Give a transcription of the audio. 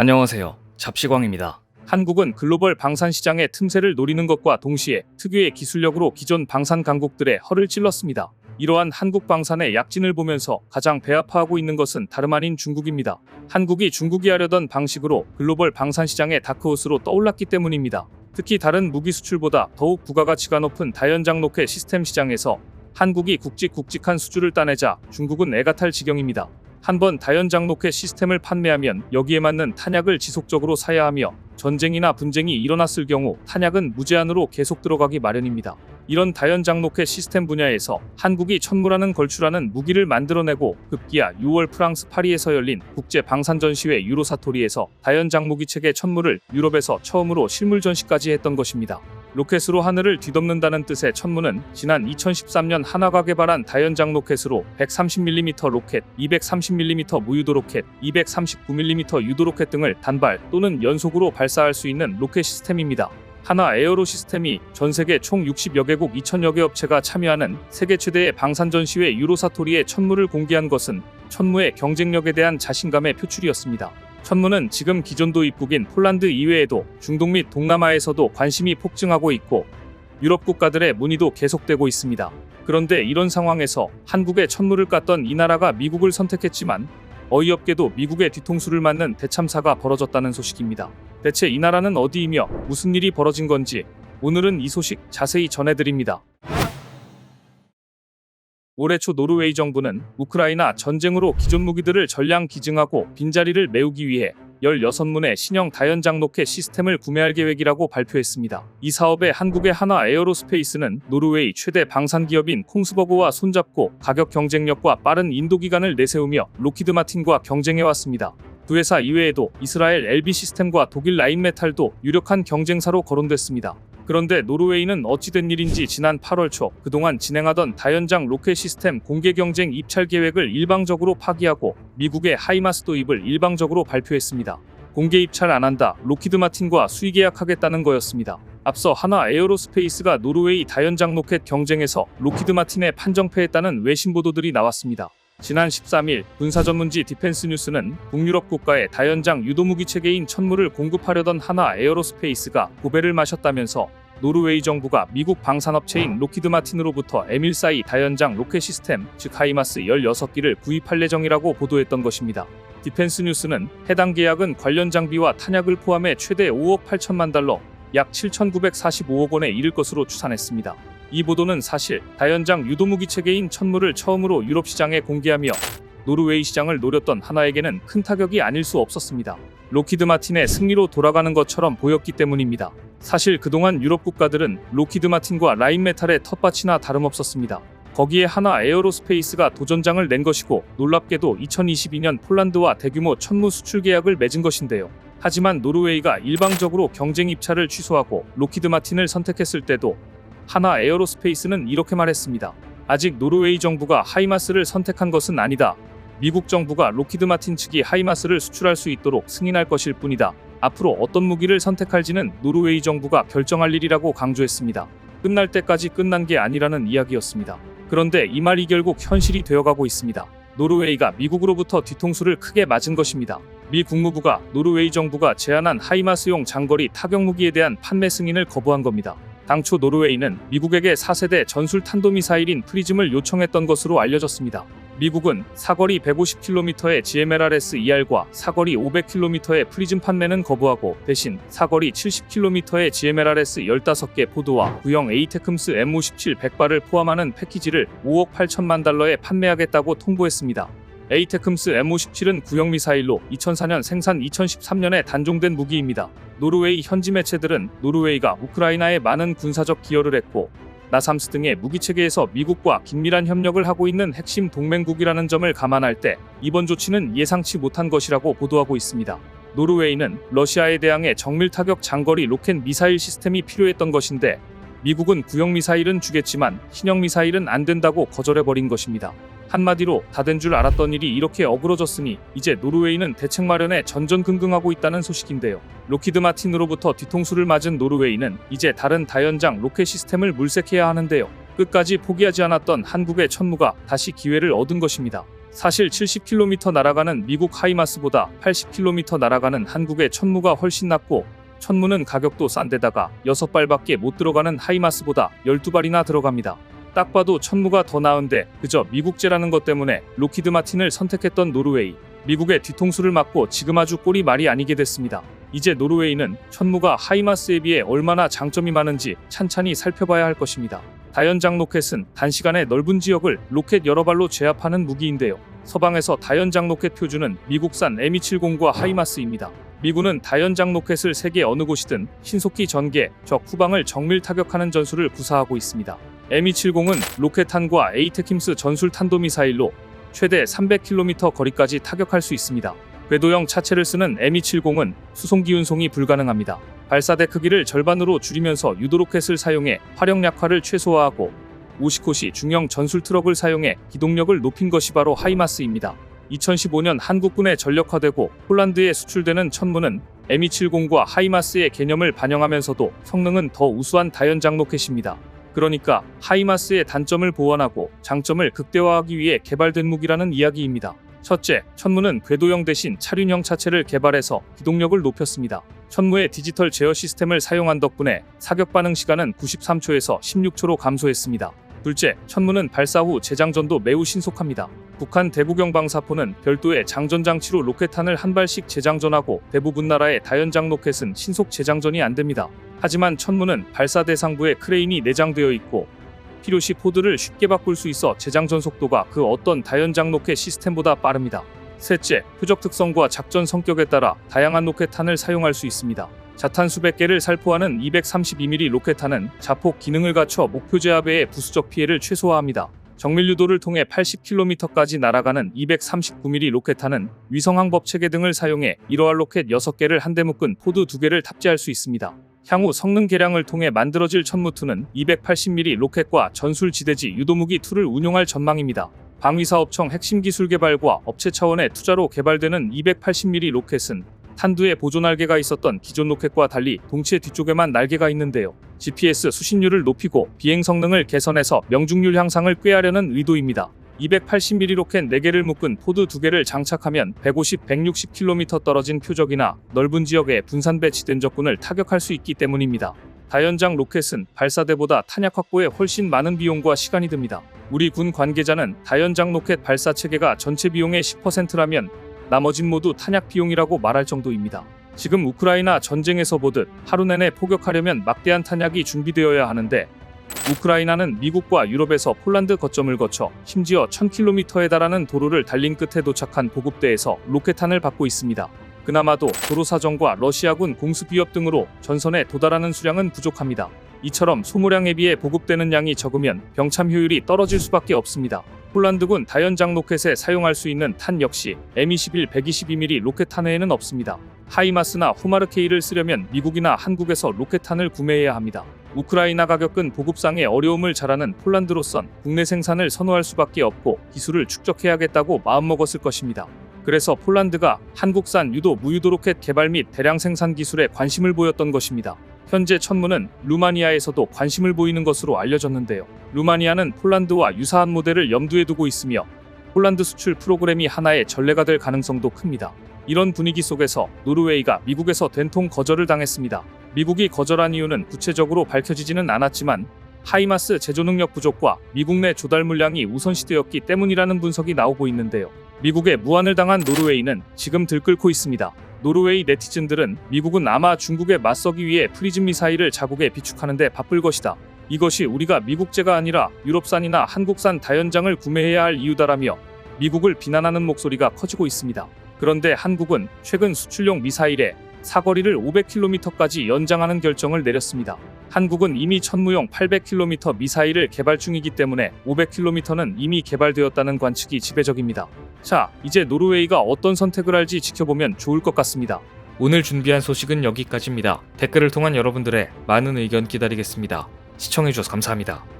안녕하세요. 잡시광입니다. 한국은 글로벌 방산 시장의 틈새를 노리는 것과 동시에 특유의 기술력으로 기존 방산 강국들의 허를 찔렀습니다. 이러한 한국 방산의 약진을 보면서 가장 배아파하고 있는 것은 다름 아닌 중국입니다. 한국이 중국이 하려던 방식으로 글로벌 방산 시장의 다크호스로 떠올랐기 때문입니다. 특히 다른 무기 수출보다 더욱 부가가치가 높은 다연장 로켓 시스템 시장에서 한국이 굵직굵직한 수주를 따내자 중국은 애가 탈 지경입니다. 한번 다연장 로켓 시스템을 판매하면 여기에 맞는 탄약을 지속적으로 사야 하며 전쟁이나 분쟁이 일어났을 경우 탄약은 무제한으로 계속 들어가기 마련입니다. 이런 다연장 로켓 시스템 분야에서 한국이 천무라는 걸출하는 무기를 만들어내고 급기야 6월 프랑스 파리에서 열린 국제 방산 전시회 유로사토리에서 다연장 무기 체계 천무를 유럽에서 처음으로 실물 전시까지 했던 것입니다. 로켓으로 하늘을 뒤덮는다는 뜻의 천무는 지난 2013년 한화가 개발한 다연장 로켓으로 130mm 로켓, 230mm 무유도 로켓, 239mm 유도 로켓 등을 단발 또는 연속으로 발사할 수 있는 로켓 시스템입니다. 하나 에어로 시스템이 전 세계 총 60여 개국 2천여 개 업체가 참여하는 세계 최대의 방산 전시회 유로사토리의 천무를 공개한 것은 천무의 경쟁력에 대한 자신감의 표출이었습니다. 천무는 지금 기존 도입국인 폴란드 이외에도 중동 및 동남아에서도 관심이 폭증하고 있고 유럽 국가들의 문의도 계속되고 있습니다. 그런데 이런 상황에서 한국의 천무를 깠던 이 나라가 미국을 선택했지만 어이없게도 미국의 뒤통수를 맞는 대참사가 벌어졌다는 소식입니다. 대체 이 나라는 어디이며 무슨 일이 벌어진 건지 오늘은 이 소식 자세히 전해드립니다. 올해 초 노르웨이 정부는 우크라이나 전쟁으로 기존 무기들을 전량 기증하고 빈자리를 메우기 위해 16문의 신형 다연장 로켓 시스템을 구매할 계획이라고 발표했습니다. 이 사업에 한국의 하나 에어로스페이스는 노르웨이 최대 방산 기업인 콩스버그와 손잡고 가격 경쟁력과 빠른 인도 기간을 내세우며 로키드 마틴과 경쟁해 왔습니다. 두 회사 이외에도 이스라엘 LB 시스템과 독일 라인메탈도 유력한 경쟁사로 거론됐습니다. 그런데 노르웨이는 어찌된 일인지 지난 8월 초 그동안 진행하던 다연장 로켓 시스템 공개 경쟁 입찰 계획을 일방적으로 파기하고 미국의 하이마스 도입을 일방적으로 발표했습니다. 공개 입찰 안 한다. 로키드 마틴과 수의 계약하겠다는 거였습니다. 앞서 하나 에어로스페이스가 노르웨이 다연장 로켓 경쟁에서 로키드 마틴에 판정패했다는 외신 보도들이 나왔습니다. 지난 13일 군사 전문지 디펜스 뉴스는 북유럽 국가의 다연장 유도무기 체계인 천무를 공급하려던 하나 에어로스페이스가 고배를 마셨다면서 노르웨이 정부가 미국 방산업체인 로키드 마틴으로부터 에밀사이 다연장 로켓 시스템 즉 하이마스 16기를 구입할 예정이라고 보도했던 것입니다. 디펜스 뉴스는 해당 계약은 관련 장비와 탄약을 포함해 최대 5억 8천만 달러 약 7,945억 원에 이를 것으로 추산했습니다. 이 보도는 사실 다연장 유도무기 체계인 천무를 처음으로 유럽 시장에 공개하며 노르웨이 시장을 노렸던 하나에게는 큰 타격이 아닐 수 없었습니다. 로키드 마틴의 승리로 돌아가는 것처럼 보였기 때문입니다. 사실 그동안 유럽 국가들은 로키드 마틴과 라인메탈의 텃밭이나 다름없었습니다. 거기에 하나 에어로스페이스가 도전장을 낸 것이고 놀랍게도 2022년 폴란드와 대규모 천무 수출 계약을 맺은 것인데요. 하지만 노르웨이가 일방적으로 경쟁 입찰을 취소하고 로키드 마틴을 선택했을 때도 하나 에어로스페이스는 이렇게 말했습니다. 아직 노르웨이 정부가 하이마스를 선택한 것은 아니다. 미국 정부가 로키드 마틴 측이 하이마스를 수출할 수 있도록 승인할 것일 뿐이다. 앞으로 어떤 무기를 선택할지는 노르웨이 정부가 결정할 일이라고 강조했습니다. 끝날 때까지 끝난 게 아니라는 이야기였습니다. 그런데 이 말이 결국 현실이 되어가고 있습니다. 노르웨이가 미국으로부터 뒤통수를 크게 맞은 것입니다. 미 국무부가 노르웨이 정부가 제안한 하이마스용 장거리 타격 무기에 대한 판매 승인을 거부한 겁니다. 당초 노르웨이는 미국에게 4세대 전술 탄도미사일인 프리즘을 요청했던 것으로 알려졌습니다. 미국은 사거리 150km의 GMLRS-ER과 사거리 500km의 프리즘 판매는 거부하고 대신 사거리 70km의 GMLRS 15개 포드와 구형 에이테크스 M57 100발을 포함하는 패키지를 5억 8천만 달러에 판매하겠다고 통보했습니다. 에이테크스 M57은 구형 미사일로 2004년 생산 2013년에 단종된 무기입니다. 노르웨이 현지 매체들은 노르웨이가 우크라이나에 많은 군사적 기여를 했고 나삼스 등의 무기 체계에서 미국과 긴밀한 협력을 하고 있는 핵심 동맹국이라는 점을 감안할 때 이번 조치는 예상치 못한 것이라고 보도하고 있습니다. 노르웨이는 러시아에 대항해 정밀 타격 장거리 로켓 미사일 시스템이 필요했던 것인데 미국은 구형 미사일은 주겠지만 신형 미사일은 안 된다고 거절해버린 것입니다. 한마디로 다 된 줄 알았던 일이 이렇게 어그러졌으니 이제 노르웨이는 대책 마련에 전전긍긍하고 있다는 소식인데요. 로키드 마틴으로부터 뒤통수를 맞은 노르웨이는 이제 다른 다연장 로켓 시스템을 물색해야 하는데요. 끝까지 포기하지 않았던 한국의 천무가 다시 기회를 얻은 것입니다. 사실 70km 날아가는 미국 하이마스보다 80km 날아가는 한국의 천무가 훨씬 낫고 천무는 가격도 싼 데다가 6발밖에 못 들어가는 하이마스보다 12발이나 들어갑니다. 딱 봐도 천무가 더 나은데 그저 미국제라는 것 때문에 로키드 마틴을 선택했던 노르웨이. 미국의 뒤통수를 맞고 지금 아주 꼴이 말이 아니게 됐습니다. 이제 노르웨이는 천무가 하이마스에 비해 얼마나 장점이 많은지 찬찬히 살펴봐야 할 것입니다. 다연장 로켓은 단시간에 넓은 지역을 로켓 여러 발로 제압하는 무기인데요. 서방에서 다연장 로켓 표준은 미국산 M270과 하이마스입니다. 미군은 다연장 로켓을 세계 어느 곳이든 신속히 전개, 적 후방을 정밀 타격하는 전술을 구사하고 있습니다. M270은 로켓탄과 에이테킴스 전술 탄도미사일로 최대 300km 거리까지 타격할 수 있습니다. 궤도형 차체를 쓰는 M270은 수송기 운송이 불가능합니다. 발사대 크기를 절반으로 줄이면서 유도로켓을 사용해 화력 약화를 최소화하고 오시코시 중형 전술 트럭을 사용해 기동력을 높인 것이 바로 하이마스입니다. 2015년 한국군에 전력화되고 폴란드에 수출되는 천문은 M270과 하이마스의 개념을 반영하면서도 성능은 더 우수한 다연장 로켓입니다. 그러니까 하이마스의 단점을 보완하고 장점을 극대화하기 위해 개발된 무기라는 이야기입니다. 첫째, 천무는 궤도형 대신 차륜형 차체를 개발해서 기동력을 높였습니다. 천무의 디지털 제어 시스템을 사용한 덕분에 사격 반응 시간은 93초에서 16초로 감소했습니다. 둘째, 천무는 발사 후 재장전도 매우 신속합니다. 북한 대구경 방사포는 별도의 장전 장치로 로켓탄을 한 발씩 재장전하고 대부분 나라의 다연장 로켓은 신속 재장전이 안 됩니다. 하지만 천무는 발사 대상부에 크레인이 내장되어 있고 필요시 포드를 쉽게 바꿀 수 있어 재장전 속도가 그 어떤 다연장 로켓 시스템보다 빠릅니다. 셋째, 표적 특성과 작전 성격에 따라 다양한 로켓탄을 사용할 수 있습니다. 자탄 수백 개를 살포하는 232mm 로켓탄은 자폭 기능을 갖춰 목표 제압의 부수적 피해를 최소화합니다. 정밀 유도를 통해 80km까지 날아가는 239mm 로켓탄은 위성 항법 체계 등을 사용해 이러한 로켓 6개를 한데 묶은 포드 2개를 탑재할 수 있습니다. 향후 성능 개량을 통해 만들어질 천무2는 280mm 로켓과 전술 지대지 유도무기 2를 운용할 전망입니다. 방위사업청 핵심 기술 개발과 업체 차원의 투자로 개발되는 280mm 로켓은 탄두에 보조 날개가 있었던 기존 로켓과 달리 동체 뒤쪽에만 날개가 있는데요. GPS 수신율을 높이고 비행 성능을 개선해서 명중률 향상을 꾀하려는 의도입니다. 280mm 로켓 4개를 묶은 포드 2개를 장착하면 150, 160km 떨어진 표적이나 넓은 지역에 분산 배치된 적군을 타격할 수 있기 때문입니다. 다연장 로켓은 발사대보다 탄약 확보에 훨씬 많은 비용과 시간이 듭니다. 우리 군 관계자는 다연장 로켓 발사 체계가 전체 비용의 10%라면 나머진 모두 탄약 비용이라고 말할 정도입니다. 지금 우크라이나 전쟁에서 보듯 하루 내내 포격하려면 막대한 탄약이 준비되어야 하는데 우크라이나는 미국과 유럽에서 폴란드 거점을 거쳐 심지어 1000km에 달하는 도로를 달린 끝에 도착한 보급대에서 로켓탄을 받고 있습니다. 그나마도 도로 사정과 러시아군 공습 위협 등으로 전선에 도달하는 수량은 부족합니다. 이처럼 소모량에 비해 보급되는 양이 적으면 병참 효율이 떨어질 수밖에 없습니다. 폴란드군 다연장 로켓에 사용할 수 있는 탄 역시 M21 122mm 로켓탄 외에는 없습니다. 하이마스나 후마르케이를 쓰려면 미국이나 한국에서 로켓탄을 구매해야 합니다. 우크라이나 가격은 보급상의 어려움을 잘하는 폴란드로선 국내 생산을 선호할 수밖에 없고 기술을 축적해야겠다고 마음먹었을 것입니다. 그래서 폴란드가 한국산 유도 무유도 로켓 개발 및 대량 생산 기술에 관심을 보였던 것입니다. 현재 천무는 루마니아에서도 관심을 보이는 것으로 알려졌는데요. 루마니아는 폴란드와 유사한 모델을 염두에 두고 있으며 폴란드 수출 프로그램이 하나의 전례가 될 가능성도 큽니다. 이런 분위기 속에서 노르웨이가 미국에서 된통 거절을 당했습니다. 미국이 거절한 이유는 구체적으로 밝혀지지는 않았지만 하이마스 제조 능력 부족과 미국 내 조달 물량이 우선시되었기 때문이라는 분석이 나오고 있는데요. 미국의 무안을 당한 노르웨이는 지금 들끓고 있습니다. 노르웨이 네티즌들은 미국은 아마 중국에 맞서기 위해 프리즘 미사일을 자국에 비축하는데 바쁠 것이다. 이것이 우리가 미국제가 아니라 유럽산이나 한국산 다연장을 구매해야 할 이유다라며 미국을 비난하는 목소리가 커지고 있습니다. 그런데 한국은 최근 수출용 미사일에 사거리를 500km까지 연장하는 결정을 내렸습니다. 한국은 이미 천무용 800km 미사일을 개발 중이기 때문에 500km는 이미 개발되었다는 관측이 지배적입니다. 자, 이제 노르웨이가 어떤 선택을 할지 지켜보면 좋을 것 같습니다. 오늘 준비한 소식은 여기까지입니다. 댓글을 통한 여러분들의 많은 의견 기다리겠습니다. 시청해주셔서 감사합니다.